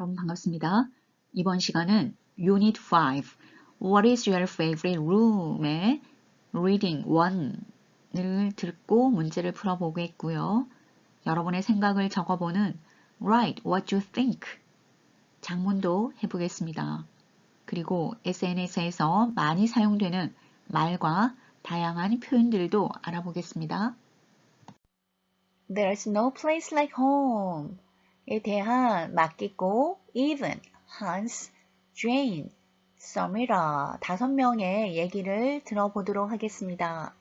여러분 반갑습니다. 이번 시간은 Unit 5 What is your favorite room의 Reading 1을 듣고 문제를 풀어보겠고요. 여러분의 생각을 적어보는 Write what you think 장문도 해보겠습니다. 그리고 SNS에서 많이 사용되는 말과 다양한 표현들도 알아보겠습니다. There's no place like home. 에 대한 맡기고 even, Hans, Jane, Samira 다섯 명의 얘기를 들어보도록 하겠습니다.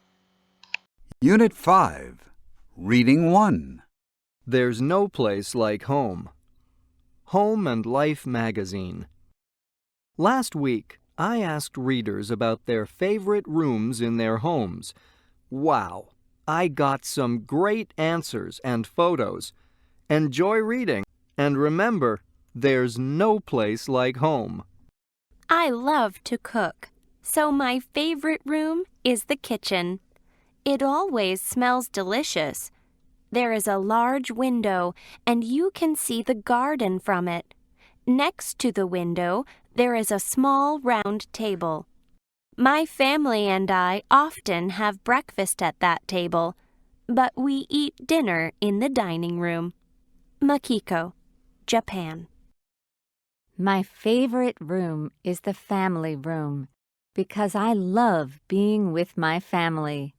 Unit 5, Reading 1. There's no place like home. Home and Life magazine. Last week, I asked readers about their favorite rooms in their homes. Wow, I got some great answers and photos. Enjoy reading, and remember, there's no place like home. I love to cook, so my favorite room is the kitchen. It always smells delicious. There is a large window, and you can see the garden from it. Next to the window, there is a small round table. My family and I often have breakfast at that table, but we eat dinner in the dining room. Makiko, Japan. My favorite room is the family room because I love being with my family.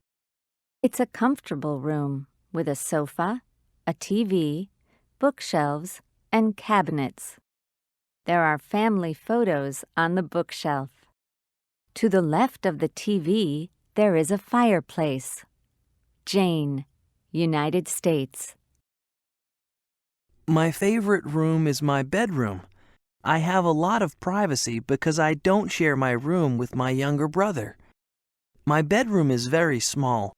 It's a comfortable room with a sofa, a TV, bookshelves, and cabinets. There are family photos on the bookshelf. To the left of the TV, there is a fireplace. Jane, United States. My favorite room is my bedroom. I have a lot of privacy because I don't share my room with my younger brother. My bedroom is very small,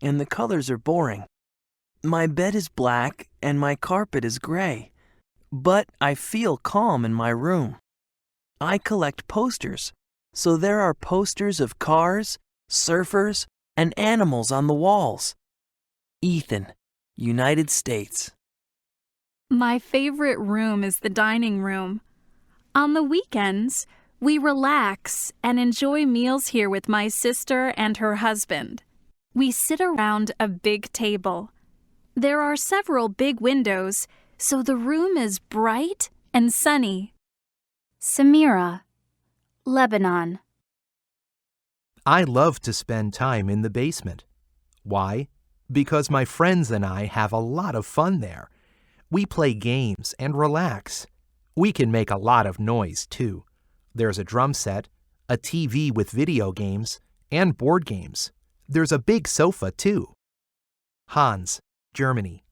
and the colors are boring. My bed is black and my carpet is gray, but I feel calm in my room. I collect posters, so there are posters of cars, surfers, and animals on the walls. Ethan, United States. My favorite room is the dining room. On the weekends, we relax and enjoy meals here with my sister and her husband. We sit around a big table. There are several big windows, so the room is bright and sunny. Samira, Lebanon. I love to spend time in the basement. Why? Because my friends and I have a lot of fun there. We play games and relax. We can make a lot of noise, too. There's a drum set, a TV with video games, and board games. There's a big sofa, too. Hans, Germany.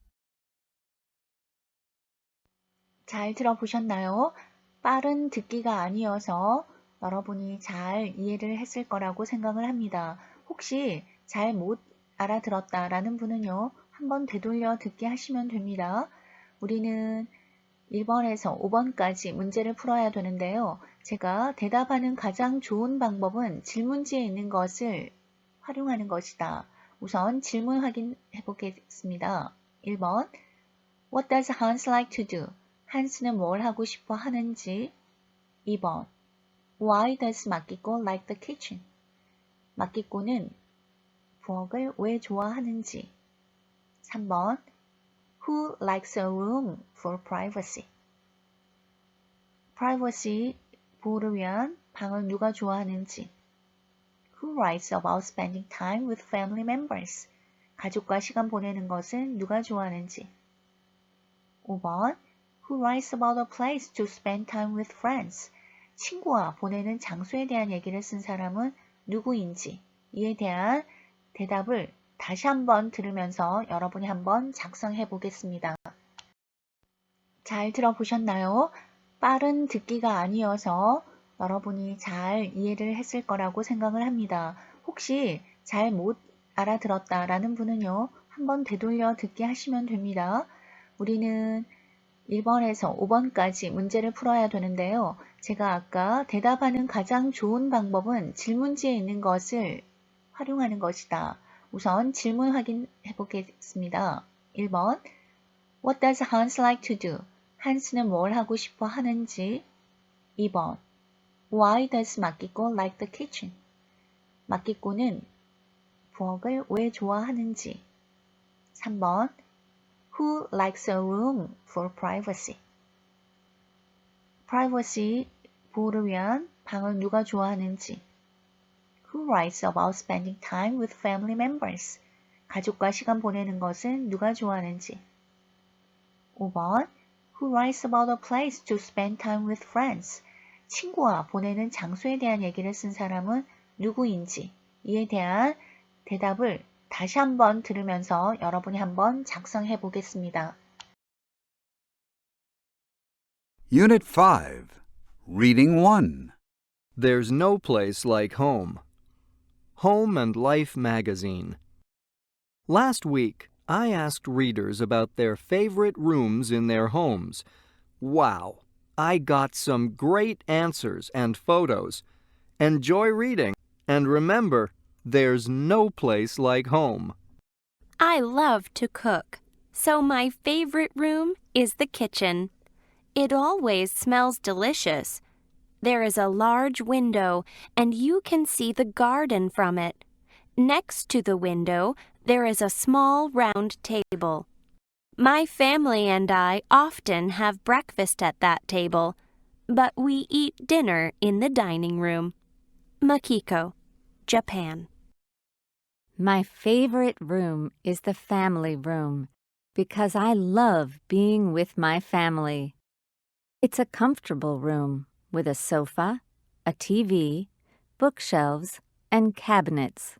잘 들어보셨나요? 빠른 듣기가 아니어서 여러분이 잘 이해를 했을 거라고 생각을 합니다. 혹시 잘 못 알아들었다라는 분은요, 한번 되돌려 듣기 하시면 됩니다. 우리는 1번에서 5번까지 문제를 풀어야 되는데요. 제가 대답하는 가장 좋은 방법은 질문지에 있는 것을 활용하는 것이다. 우선 질문 확인해 보겠습니다. 1번 What does Hans like to do? 한스는 뭘 하고 싶어 하는지 2번 Why does 마키코 like the kitchen? 마키코는 부엌을 왜 좋아하는지 3번 Who likes a room for privacy? privacy 보호를 위한 방을 누가 좋아하는지 Who writes about spending time with family members? 가족과 시간 보내는 것은 누가 좋아하는지 5번 Who writes about a place to spend time with friends? 친구와 보내는 장소에 대한 얘기를 쓴 사람은 누구인지 이에 대한 대답을 다시 한번 들으면서 여러분이 한번 작성해 보겠습니다. 잘 들어보셨나요? 빠른 듣기가 아니어서 여러분이 잘 이해를 했을 거라고 생각을 합니다. 혹시 잘 못 알아들었다 라는 분은요, 한번 되돌려 듣기 하시면 됩니다. 우리는 1번에서 5번까지 문제를 풀어야 되는데요. 제가 아까 대답하는 가장 좋은 방법은 질문지에 있는 것을 활용하는 것이다. 우선 질문 확인해 보겠습니다. 1번 What does Hans like to do? 한스는 뭘 하고 싶어 하는지 2번 Why does 마키코 like the kitchen? 마키코는 부엌을 왜 좋아하는지 3번 Who likes a room for privacy? privacy 보호를 위한 방을 누가 좋아하는지 Who writes about spending time with family members? 가족과 시간 보내는 것은 누가 좋아하는지 5번 Who writes about a place to spend time with friends? 친구와 보내는 장소에 대한 얘기를 쓴 사람은 누구인지 이에 대한 대답을 다시 한번 들으면서 여러분이 한번 작성해 보겠습니다. Unit 5, Reading 1. There's no place like home. Home and Life magazine. Last week, I asked readers about their favorite rooms in their homes. Wow, I got some great answers and photos. Enjoy reading, and remember, there's no place like home. I love to cook, so my favorite room is the kitchen. It always smells delicious. There is a large window, and you can see the garden from it. Next to the window, there is a small round table. My family and I often have breakfast at that table, but we eat dinner in the dining room. Makiko, Japan. My favorite room is the family room because I love being with my family. It's a comfortable room with a sofa, a TV, bookshelves, and cabinets.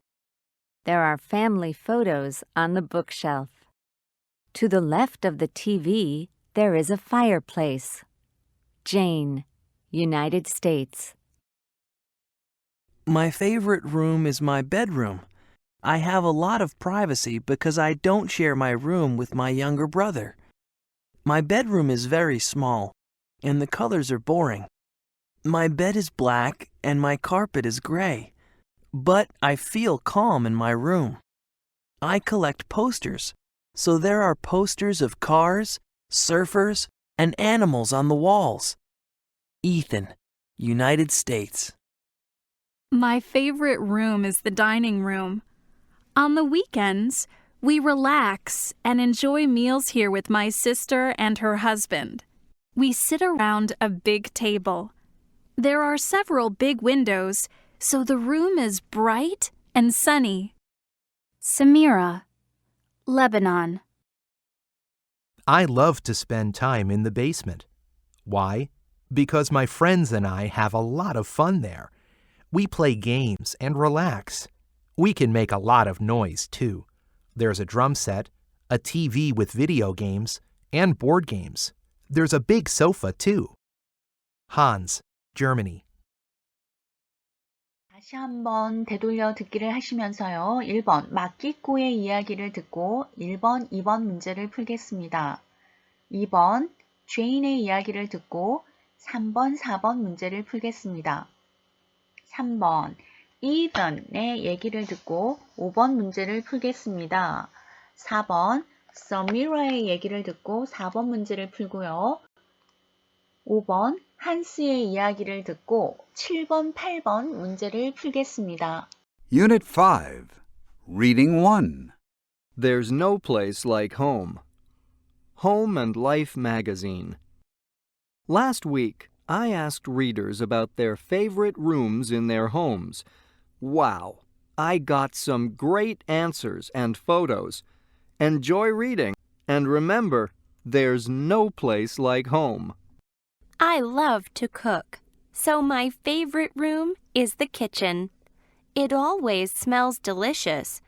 There are family photos on the bookshelf. To the left of the TV, there is a fireplace. Jane, United States. My favorite room is my bedroom. I have a lot of privacy because I don't share my room with my younger brother. My bedroom is very small, and the colors are boring. My bed is black and my carpet is gray, but I feel calm in my room. I collect posters, so there are posters of cars, surfers, and animals on the walls. Ethan, United States. My favorite room is the dining room. On the weekends, we relax and enjoy meals here with my sister and her husband. We sit around a big table. There are several big windows, so the room is bright and sunny. Samira, Lebanon. I love to spend time in the basement. Why? Because my friends and I have a lot of fun there. We play games and relax. We can make a lot of noise, too. There's a drum set, a TV with video games, and board games. There's a big sofa, too. Hans, Germany. 다시 한번 되돌려 듣기를 하시면서요. 1번 마키코의 이야기를 듣고 1번, 2번 문제를 풀겠습니다. 2번 죄인의 이야기를 듣고 3번, 4번 문제를 풀겠습니다. 3번 이던의 얘기를 듣고 5번 문제를 풀겠습니다. 4번 서미라의 얘기를 듣고 4번 문제를 풀고요. 5번 한스의 이야기를 듣고 7번, 8번 문제를 풀겠습니다. Unit 5, Reading 1. There's no place like home. Home and Life magazine. Last week, I asked readers about their favorite rooms in their homes. Wow, I got some great answers and photos. Enjoy reading, and remember, there's no place like home. I love to cook, so my favorite room is the kitchen. It always smells delicious.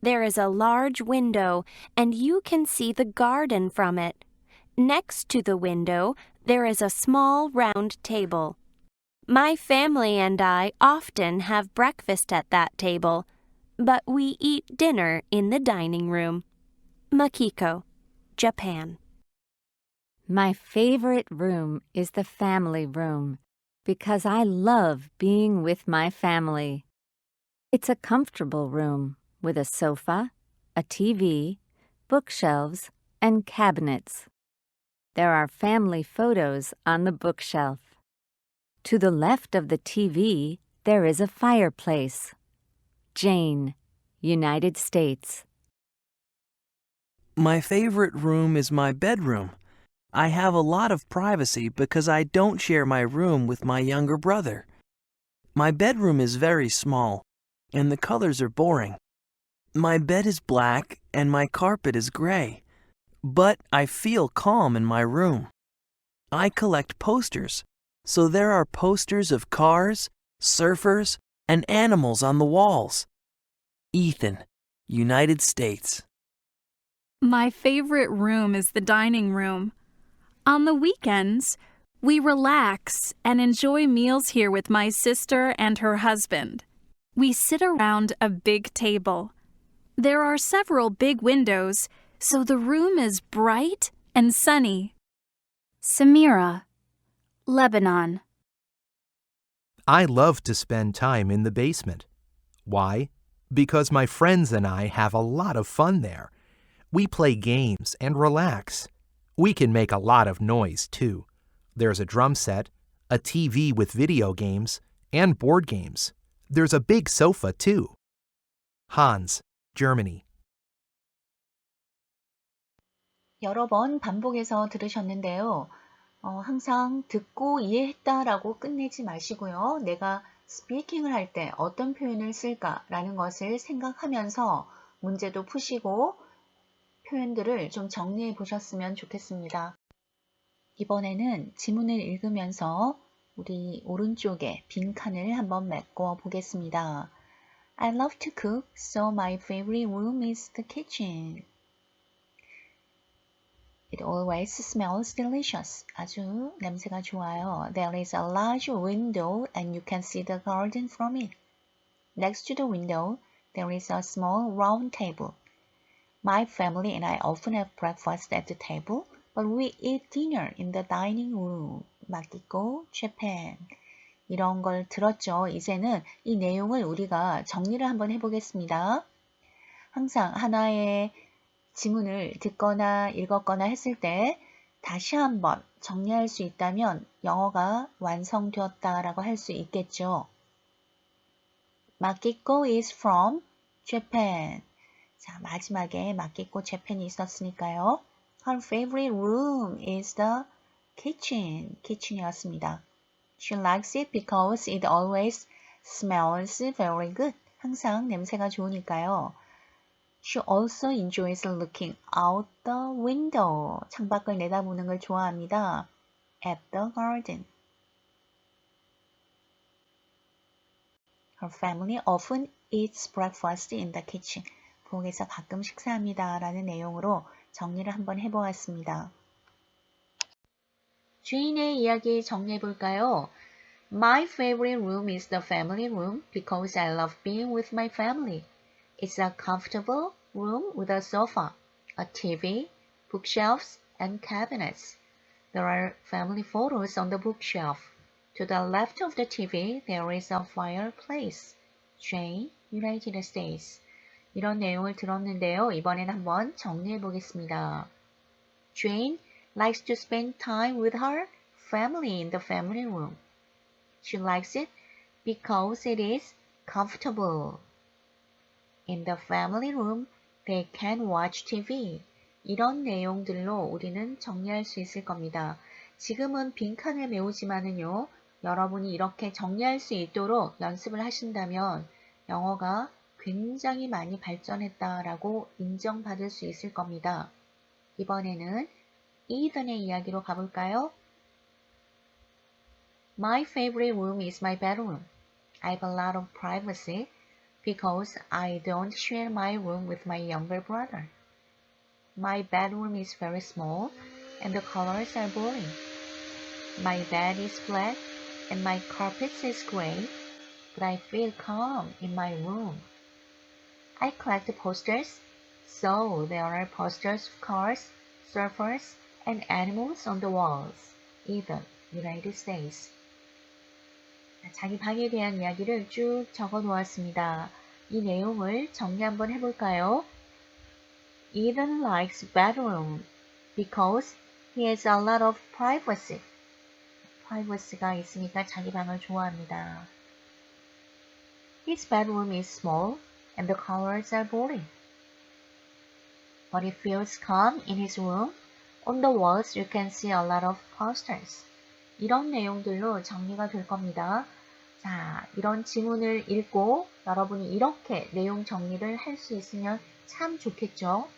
There is a large window, and you can see the garden from it. Next to the window, there is a small round table. My family and I often have breakfast at that table, but we eat dinner in the dining room. Makiko, Japan. My favorite room is the family room because I love being with my family. It's a comfortable room with a sofa, a TV, bookshelves, and cabinets. there are family photos on the bookshelf. To the left of the TV, there is a fireplace. Jane, United States. My favorite room is my bedroom. I have a lot of privacy because I don't share my room with my younger brother. My bedroom is very small, and the colors are boring. My bed is black and my carpet is gray, but I feel calm in my room. I collect posters, so there are posters of cars, surfers, and animals on the walls. Ethan, United States. My favorite room is the dining room. On the weekends, we relax and enjoy meals here with my sister and her husband. We sit around a big table. There are several big windows, so the room is bright and sunny. Samira, Lebanon. I love to spend time in the basement. Why? Because my friends and I have a lot of fun there. We play games and relax. We can make a lot of noise, too. There's a drum set, a TV with video games, and board games. There's a big sofa, too. Hans, Germany. 여러 번 반복해서 들으셨는데요. 어, 항상 듣고 이해했다라고 끝내지 마시고요. 내가 스피킹을 할 때 어떤 표현을 쓸까라는 것을 생각하면서 문제도 푸시고 표현들을 좀 정리해 보셨으면 좋겠습니다. 이번에는 지문을 읽으면서 우리 오른쪽에 빈 칸을 한번 메꿔 보겠습니다. I love to cook, so my favorite room is the kitchen. It always smells delicious. 아주 냄새가 좋아요. There is a large window and you can see the garden from it. Next to the window, there is a small round table. My family and I often have breakfast at the table, but we eat dinner in the dining room. 마키코, Japan. 이런 걸 들었죠. 이제는 이 내용을 우리가 정리를 한번 해보겠습니다. 항상 하나의 지문을 듣거나 읽었거나 했을 때 다시 한번 정리할 수 있다면 영어가 완성되었다라고 할 수 있겠죠. 마키코 is from Japan. 자, 마지막에 마키코 재팬이 있었으니까요. Her favorite room is the kitchen. kitchen이었습니다. She likes it because it always smells very good. 항상 냄새가 좋으니까요. She also enjoys looking out the window. 창밖을 내다보는 걸 좋아합니다. At the garden. Her family often eats breakfast in the kitchen. 부엌에서 가끔 식사합니다. 라는 내용으로 정리를 한번 해보았습니다. 주인의 이야기 정리해 볼까요? My favorite room is the family room because I love being with my family. It's a comfortable room with a sofa, a TV, bookshelves, and cabinets. There are family photos on the bookshelf. To the left of the TV, there is a fireplace. Jane, United States. 이런 내용을 들었는데요. 이번엔 한번 정리해 보겠습니다. Jane likes to spend time with her family in the family room. She likes it because it is comfortable. In the family room, they can watch TV. 이런 내용들로 우리는 정리할 수 있을 겁니다. 지금은 빈칸을 메우지만은요, 여러분이 이렇게 정리할 수 있도록 연습을 하신다면 영어가 굉장히 많이 발전했다라고 인정받을 수 있을 겁니다. 이번에는 이든의 이야기로 가볼까요? My favorite room is my bedroom. I have a lot of privacy because I don't share my room with my younger brother. My bedroom is very small and the colors are boring. My bed is black and my carpet is gray, but I feel calm in my room. I collect posters, so there are posters of cars, surfers, and animals on the walls, even United States. 자기 방에 대한 이야기를 쭉 적어 놓았습니다. 이 내용을 정리 한번 해볼까요? Eden likes bedroom because He has a lot of privacy. privacy가 있으니까 자기 방을 좋아합니다. His bedroom is small and the colors are boring. But he feels calm in his room. On the walls you can see a lot of posters. 이런 내용들로 정리가 될 겁니다. 자, 이런 지문을 읽고 여러분이 이렇게 내용 정리를 할 수 있으면 참 좋겠죠?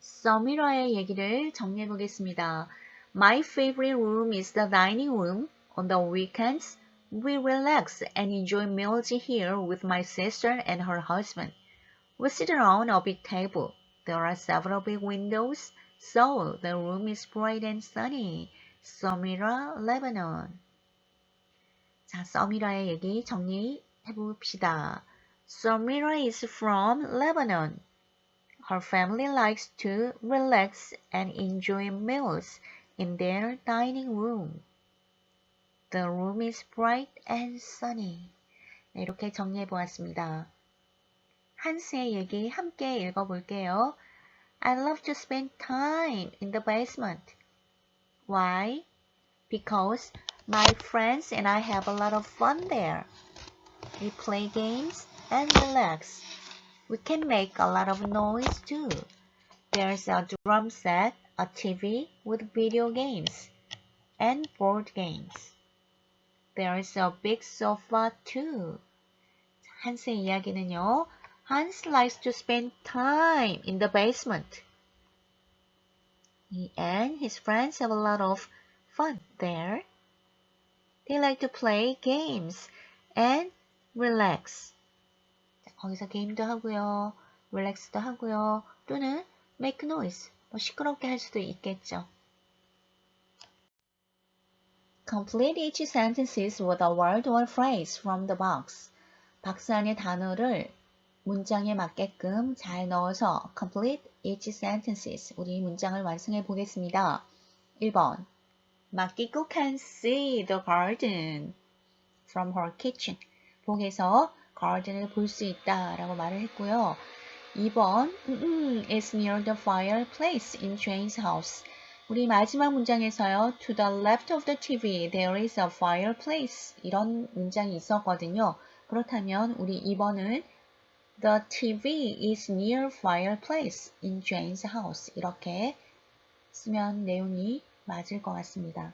서미라의 얘기를 정리해 보겠습니다. My favorite room is the dining room. On the weekends, we relax and enjoy meals here with my sister and her husband. We sit around a big table. There are several big windows, so the room is bright and sunny. 서미라, Lebanon. 자, 서미라의 얘기 정리해 봅시다. 서미라 is from Lebanon. Her family likes to relax and enjoy meals in their dining room. The room is bright and sunny. 네, 이렇게 정리해 보았습니다. 한스의 얘기 함께 읽어볼게요. I love to spend time in the basement. Why? Because my friends and I have a lot of fun there. We play games and relax. We can make a lot of noise too. There's a drum set, a TV with video games, and board games. There's a big sofa too. 한스의 이야기는요. Hans likes to spend time in the basement. He and his friends have a lot of fun there. They like to play games and relax. 자, 거기서 게임도 하고요. 릴렉스도 하고요. 또는 make noise. 뭐 시끄럽게 할 수도 있겠죠. Complete each sentences with a word or phrase from the box. 박스 안에 단어를 문장에 맞게끔 잘 넣어서 complete each sentences. 우리 문장을 완성해 보겠습니다. 1번. 마키코 can see the garden from her kitchen. 복에서 garden을 볼 수 있다 라고 말을 했고요. 2번. 음, 음, it's near the fireplace in Jane's house. 우리 마지막 문장에서요. To the left of the TV there is a fireplace. 이런 문장이 있었거든요. 그렇다면 우리 2번은 The TV is near fireplace in Jane's house. 이렇게 쓰면 내용이 맞을 것 같습니다.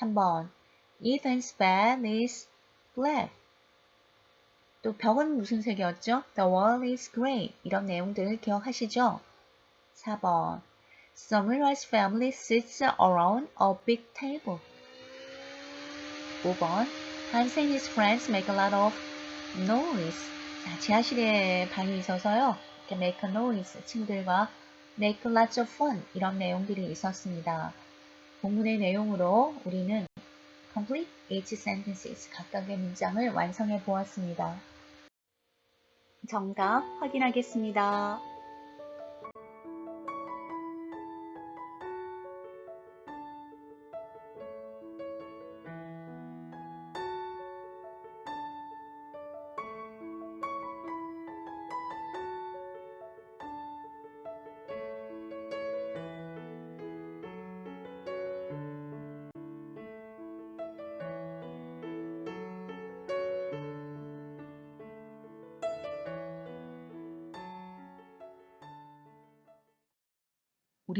3번. Ethan's bed is black. 또 벽은 무슨 색이었죠? The wall is gray. 이런 내용들 기억하시죠? 4번. Samira's family sits around a big table. 5번. Hans and his friends make a lot of noise. 자, 지하실에 방이 있어서요. 이렇게 make a noise. 친구들과 make lots of fun. 이런 내용들이 있었습니다. 본문의 내용으로 우리는 complete each sentences 각각의 문장을 완성해 보았습니다. 정답 확인하겠습니다.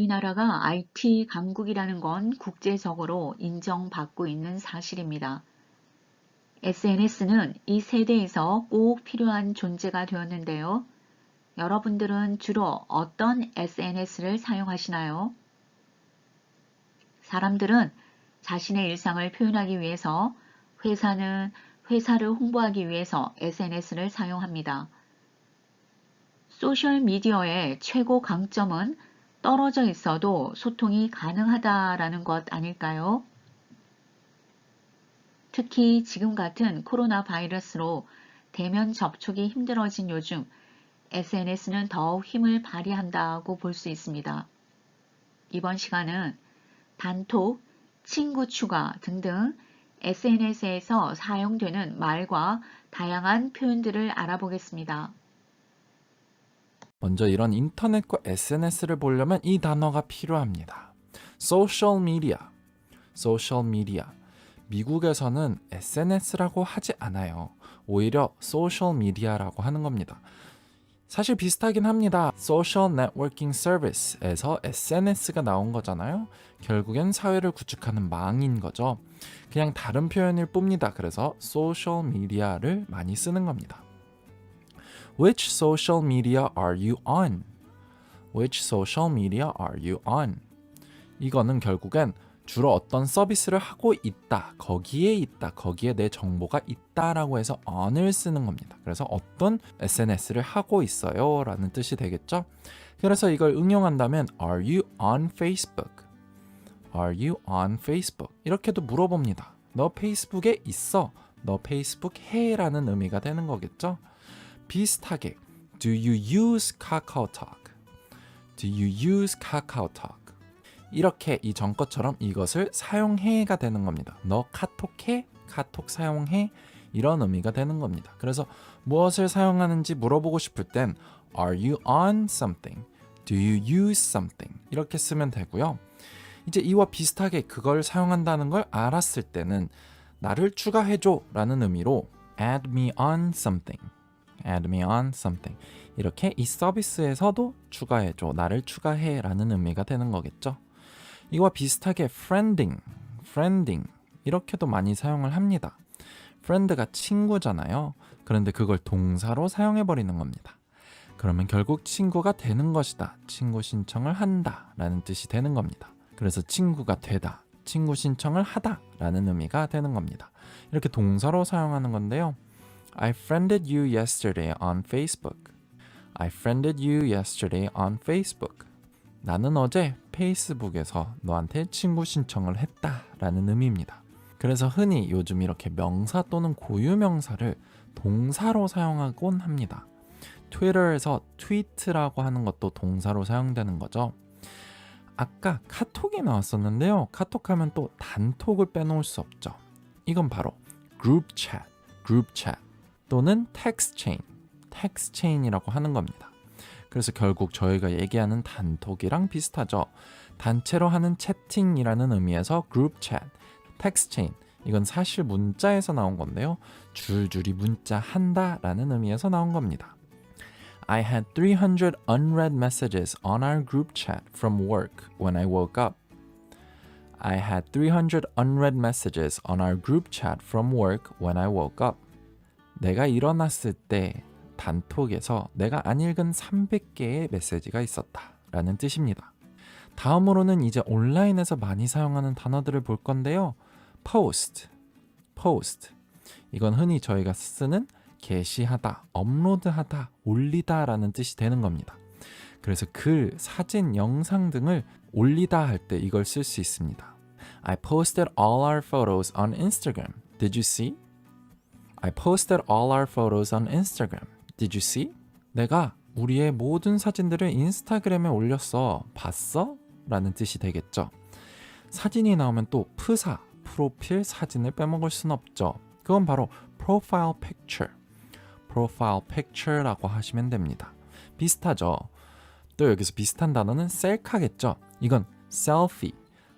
우리나라가 IT 강국이라는 건 국제적으로 인정받고 있는 사실입니다. SNS는 이 세대에서 꼭 필요한 존재가 되었는데요. 여러분들은 주로 어떤 SNS를 사용하시나요? 사람들은 자신의 일상을 표현하기 위해서 회사는 회사를 홍보하기 위해서 SNS를 사용합니다. 소셜미디어의 최고 강점은 떨어져 있어도 소통이 가능하다라는 것 아닐까요? 특히 지금 같은 코로나 바이러스로 대면 접촉이 힘들어진 요즘 SNS는 더욱 힘을 발휘한다고 볼 수 있습니다. 이번 시간은 단톡, 친구 추가 등등 SNS에서 사용되는 말과 다양한 표현들을 알아보겠습니다. 먼저 이런 인터넷과 SNS를 보려면 이 단어가 필요합니다. 소셜 미디어. 소셜 미디어. 미국에서는 SNS라고 하지 않아요. 오히려 소셜 미디어라고 하는 겁니다. 사실 비슷하긴 합니다. 소셜 네트워킹 서비스에서 SNS가 나온 거잖아요. 결국엔 사회를 구축하는 망인 거죠. 그냥 다른 표현일 뿐입니다. 그래서 소셜 미디어를 많이 쓰는 겁니다. Which social media are you on? Which social media are you on? 이거는 결국엔 주로 어떤 서비스를 하고 있다, 거기에 있다, 거기에 내 정보가 있다라고 해서 on을 쓰는 겁니다. 그래서 어떤 SNS를 하고 있어요 라는 뜻이 되겠죠? 그래서 이걸 응용한다면 Are you on Facebook? Are you on Facebook? 이렇게도 물어봅니다. 너 페이스북에 있어? 너 페이스북 해? 라는 의미가 되는 거겠죠? 비슷하게 Do you use KakaoTalk? Do you use KakaoTalk? 이렇게 이 전것처럼 이것을 사용해가 되는 겁니다. 너 카톡해? 카톡 사용해? 이런 의미가 되는 겁니다. 그래서 무엇을 사용하는지 물어보고 싶을 땐 Are you on something? Do you use something? 이렇게 쓰면 되고요. 이제 이와 비슷하게 그걸 사용한다는 걸 알았을 때는 나를 추가해줘 라는 의미로 add me on something. Add me on something. 이렇게 이 서비스에서도 추가해줘, 나를 추가해 라는 의미가 되는 거겠죠. 이와 비슷하게 friending, friending 이렇게도 많이 사용을 합니다. friend가 친구잖아요. 그런데 그걸 동사로 사용해 버리는 겁니다. 그러면 결국 친구가 되는 것이다. 친구 신청을 한다. 라는 뜻이 되는 겁니다. 그래서 친구가 되다. 친구 신청을 하다. 라는 의미가 되는 겁니다. 이렇게 동사로 사용하는 건데요. I friended you yesterday on Facebook. I friended you yesterday on Facebook. 나는 어제 페이스북에서 너한테 친구 신청을 했다 라는 의미입니다. 그래서 흔히 요즘 이렇게 명사 또는 고유명사를 동사로 사용하곤 합니다. 트위터에서 트위트라고 하는 것도 동사로 사용되는 거죠. 아까 카톡이 나왔었는데요. 카톡 하면 또 단톡을 빼놓을 수 없죠. 이건 바로 그룹 챗, 그룹 챗 또는 텍스트 체인, 텍스트 체인이라고 하는 겁니다. 그래서 결국 저희가 얘기하는 단톡이랑 비슷하죠. 단체로 하는 채팅이라는 의미에서 그룹 챗, 텍스트 체인 이건 사실 문자에서 나온 건데요. 줄줄이 문자 한다라는 의미에서 나온 겁니다. I had 300 unread messages on our group chat from work when I woke up. I had 300 unread messages on our group chat from work when I woke up. 내가 일어났을 때 단톡에서 내가 안 읽은 300개의 메시지가 있었다. 라는 뜻입니다. 다음으로는 이제 온라인에서 많이 사용하는 단어들을 볼 건데요. post, post. 이건 흔히 저희가 쓰는 게시하다, 업로드하다, 올리다 라는 뜻이 되는 겁니다. 그래서 글, 사진, 영상 등을 올리다 할 때 이걸 쓸 수 있습니다. I posted all our photos on Instagram. Did you see? I posted all our photos on Instagram. Did you see? 내가 우리의 모든 사진들을 인스타그램에 올렸어. 봤어? 라는 뜻이 되겠죠. 사진이 나오면 또 프사, 프로필 사진을 빼먹을 순 없죠. 그건 바로 profile picture. profile picture라고 하시면 됩니다. 비슷하죠. 또 여기서 비슷한 단어는 셀카겠죠. 이건 selfie,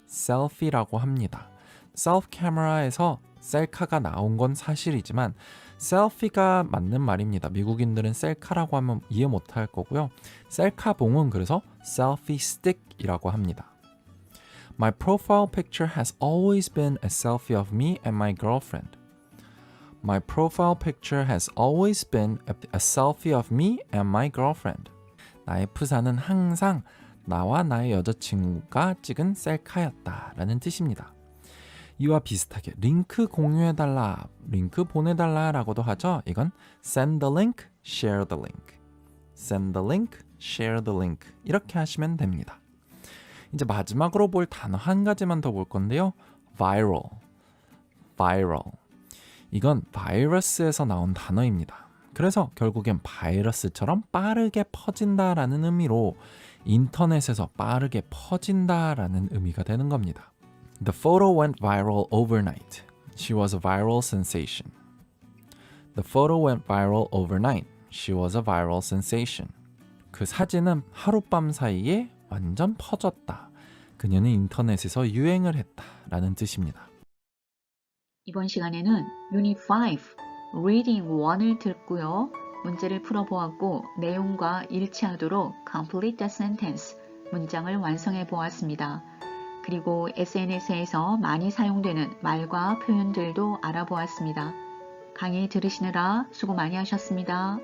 selfie라고 합니다. 셀프 카메라에서 셀카가 나온 건 사실이지만 셀피가 맞는 말입니다. 미국인들은 셀카라고 하면 이해 못할 거고요. 셀카봉은 그래서 셀피 스틱이라고 합니다. My profile picture has always been a selfie of me and my girlfriend. My profile picture has always been a, selfie of me and my girlfriend. 나의 프사는 항상 나와 나의 여자친구가 찍은 셀카였다라는 뜻입니다. 이와 비슷하게 링크 공유해달라, 링크 보내달라라고도 하죠. 이건 send the link, share the link. send the link, share the link. 이렇게 하시면 됩니다. 이제 마지막으로 볼 단어 한 가지만 더 볼 건데요. viral. viral. 이건 바이러스에서 나온 단어입니다. 그래서 결국엔 바이러스처럼 빠르게 퍼진다라는 의미로 인터넷에서 빠르게 퍼진다라는 의미가 되는 겁니다. The photo went viral overnight. She was a viral sensation. The photo went viral overnight. She was a viral sensation. 그 사진은 하룻밤 사이에 완전 퍼졌다. 그녀는 인터넷에서 유행을 했다. 라는 뜻입니다. 이번 시간에는 Unit 5 Reading 1을 듣고요. 문제를 풀어보았고 내용과 일치하도록 Complete the Sentence 문장을 완성해 보았습니다. 그리고 SNS에서 많이 사용되는 말과 표현들도 알아보았습니다. 강의 들으시느라 수고 많이 하셨습니다.